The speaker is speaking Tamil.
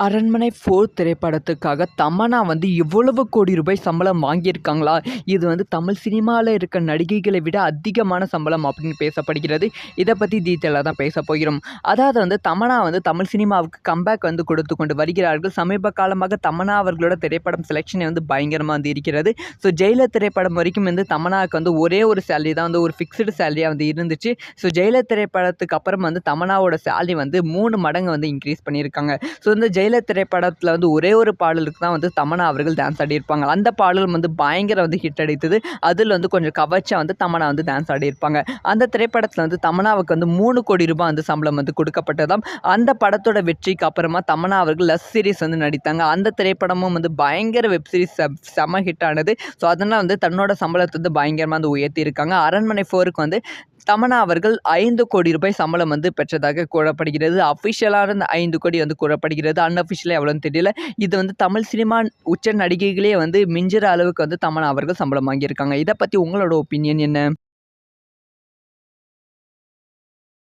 அரண்மனை ஃபோர் திரைப்படத்துக்காக தமன்னா வந்து இவ்வளவு கோடி ரூபாய் சம்பளம் வாங்கியிருக்காங்களா? இது வந்து தமிழ் சினிமாவில் இருக்க நடிகைகளை விட அதிகமான சம்பளம் அப்படின்னு பேசப்படுகிறது. இதை பற்றி டீட்டெயிலாக தான் பேச போகிறோம். அதாவது வந்து தமன்னா வந்து தமிழ் சினிமாவுக்கு கம்பேக் வந்து கொடுத்து கொண்டு வருகிறார்கள். சமீப காலமாக தமன்னா அவர்களோட திரைப்படம் செலெக்ஷனே வந்து பயங்கரமாக வந்து இருக்கிறது. ஸோ ஜெயிலர் திரைப்படம் வரைக்கும் வந்து தமனாவுக்கு வந்து ஒரே ஒரு சேலரி தான் வந்து ஒரு ஃபிக்ஸ்டு சேலரியாக வந்து இருந்துச்சு. ஸோ ஜெயிலர் திரைப்படத்துக்கு அப்புறம் வந்து தமனாவோட சேலரி வந்து மூணு மடங்கு வந்து இன்க்ரீஸ் பண்ணியிருக்காங்க. ஸோ இந்த ஜெயிலர் திரைப்படத்தில் வந்து ஒரே ஒரு பாடலுக்கு தான் வந்து தமனா அவர்கள் டான்ஸ் ஆடியிருப்பாங்க. அந்த பாடல் வந்து பயங்கர வந்து ஹிட் அடித்தது. அதில் வந்து கொஞ்சம் கவர்ச்சியாக வந்து தமனா வந்து டான்ஸ் ஆடியிருப்பாங்க. அந்த திரைப்படத்தில் வந்து தமனாவுக்கு வந்து மூணு கோடி ரூபாய் வந்து சம்பளம் வந்து கொடுக்கப்பட்டதாம். அந்த படத்தோட வெற்றிக்கு அப்புறமா தமனா அவர்கள் லஸ் சீரிஸ் வந்து நடித்தாங்க. அந்த திரைப்படமும் வந்து பயங்கர வெப் சீரிஸ் செம ஹிட் ஆனது. ஸோ அதனால் வந்து தன்னோட சம்பளத்தை வந்து பயங்கரமாக வந்து உயர்த்தியிருக்காங்க. அரண்மனை ஃபோருக்கு வந்து தமனா அவர்கள் ஐந்து கோடி ரூபாய் சம்பளம் வந்து பெற்றதாக கூறப்படுகிறது. அஃபிஷியலான ஐந்து கோடி வந்து கூறப்படுகிறது. அன்அஃபிஷியலாக எவ்வளோன்னு தெரியல. இது வந்து தமிழ் சினிமா உச்ச நடிகைகளே வந்து மிஞ்சுற அளவுக்கு வந்து தமனா அவர்கள் சம்பளம் வாங்கியிருக்காங்க. இதை பற்றி உங்களோட ஒப்பீனியன் என்ன?